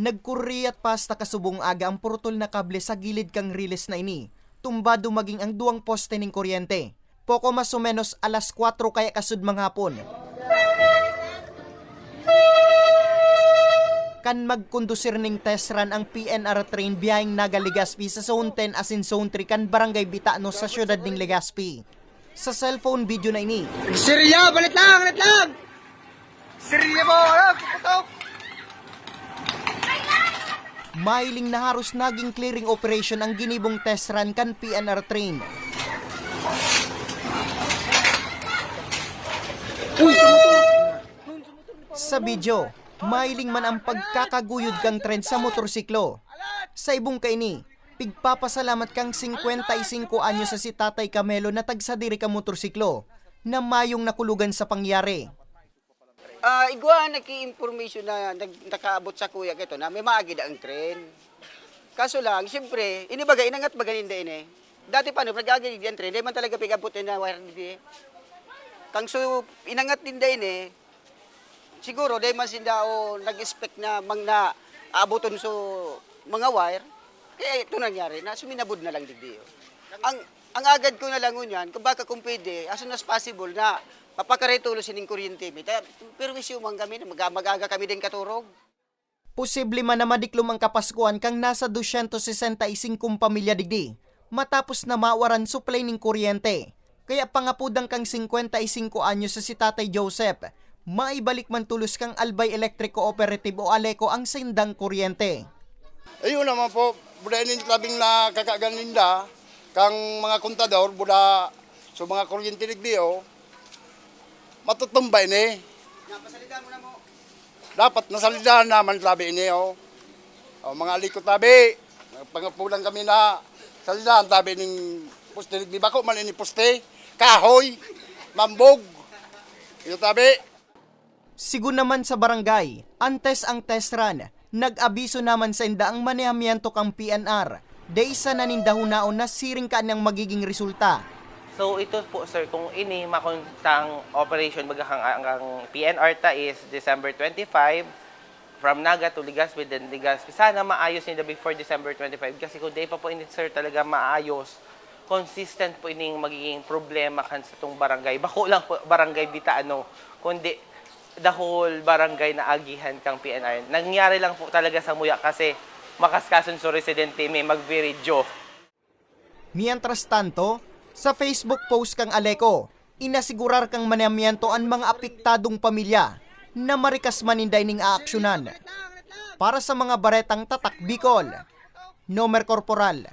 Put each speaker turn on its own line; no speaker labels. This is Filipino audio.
Nagkuriyat pas na kasubong aga ang purutol na kable sa gilid kang riles na ini. Tumbado maging ang duwang poste ning kuryente. Poko mas o menos alas 4 kaya kasud mga hapon. Kan magkondusir ning test run ang PNR train biyaheng Naga Legazpi sa Zone 10 asin Zone 3 kan Barangay Bitano sa syudad ning Legazpi. Sa cellphone video na ini,
Sirya, balit lang, balit lang! Sirya mo, ano,
Mailing na haros naging clearing operation ang ginibong test run kan PNR train. Sa video, mailing man ang pagkakaguyod kang trend sa motorsiklo. Sa ibong kaini, pigpapasalamat kang 55 anyo sa si Tatay Camelo na tagsadiri ka motorsiklo na mayong nakulugan sa pangyari.
Ah, igwa naki-information na nag, nakaabot sa kuya kito na may maagi ang tren. Kaso lang, siyempre, inibaga, inangat ba ganin din eh. Dati pa no, pag-agi ang tren, di man talaga pigabot na wire di. Kang so, inangat din din eh. Siguro, di man sinda o nag-expect na mang na abuton so mga wire. Kaya ito nangyari na suminabod na lang digdi. Ang ang agad ko na lang unyan, kung baka kung pwede, as soon as possible na papakaretulo sining kuryente. mi. Ta- Pero issue man kami, na mag- mag-aga kami din katurog.
Posible man na madiklom ang kapaskuhan kang nasa 265 pamilya digdi matapos na mawaran supply ning kuryente. Kaya pangapudang kang 55 anyo sa si Tatay Joseph, maibalik man tulos kang Albay Electric Cooperative o Aleco ang sindang kuryente.
Ayun naman po, buda ini labing na kakaganinda, kang mga kontador, buda so mga kuryente ligdiyo, matutumbay ni.
Napasalita mo na mo.
Dapat nasalida naman labi ini oh. oh mga alikot tabi, pangapulang kami na salida tabi ning poste ligdi bako man ini poste, kahoy, mambog. Ito tabi.
Sigun naman sa barangay, antes ang test run, nag-abiso naman sa inda ang manehamiento kang PNR. Daysa na nindahunaon na siring ka ng magiging resulta.
So ito po sir, kung ini makuntang operation bagahang ang, ang PNR ta is December 25 from Naga to Legazpi then Legazpi. Sana maayos nila before December 25 kasi kung di pa po ini sir talaga maayos consistent po ining magiging problema kan sa tong barangay. Bako lang po barangay Bitaano kundi the whole barangay na agihan kang PNR. Nangyari lang po talaga sa Muya kasi makaskason so residente may magbiridyo.
Mientras tanto, sa Facebook post kang Aleco, inasigurar kang manamiento ang mga apektadong pamilya na marikas maninday ning aaksyonan. Para sa mga baretang tatak Bicol, Nomer Corporal,